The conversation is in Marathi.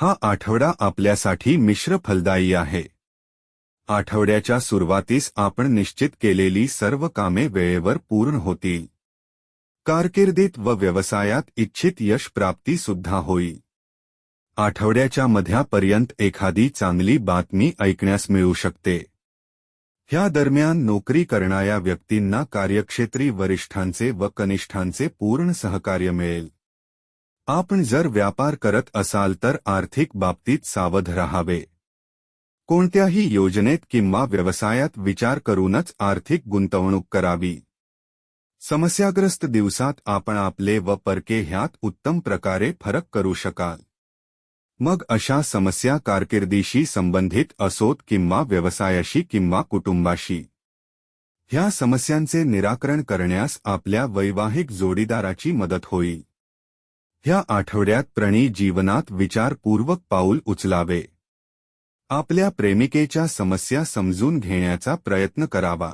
हा आठवडा आपल्यासाठी मिश्र फलदायी आहे. आठवड्याच्या सुरुवातीस आपण निश्चित केलेली सर्व कामे वेळेवर पूर्ण होतील. कारकिर्दीत व व्यवसायात इच्छित यश प्राप्ती सुद्धा होईल. आठवड्याच्या मध्यापर्यंत एखादी चांगली बातमी ऐकण्यास मिळू शकते. ह्या दरम्यान नोकरी करणाऱ्या व्यक्तींना कार्यक्षेत्री वरिष्ठांचे व कनिष्ठांचे पूर्ण सहकार्य मिळेल. आपण जर व्यापार करत असाल तर आर्थिक बाबतीत सावध राहावे. कोणत्याही योजनेत किंवा व्यवसायात विचार करूनच आर्थिक गुंतवणूक करावी. समस्याग्रस्त दिवसात आपण आपले व परके ह्यात उत्तम प्रकारे फरक करू शकाल. मग अशा समस्या कारकिर्दीशी संबंधित असोत किंवा व्यवसायाशी किंवा कुटुंबाशी. ह्या समस्यांचे निराकरण करण्यास आपल्या वैवाहिक जोडीदाराची मदत होईल. ह्या आठवड्यात प्रणयी जीवनात विचारपूर्वक पाऊल उचलावे. आपल्या प्रेमिकेच्या समस्या समजून घेण्याचा प्रयत्न करावा.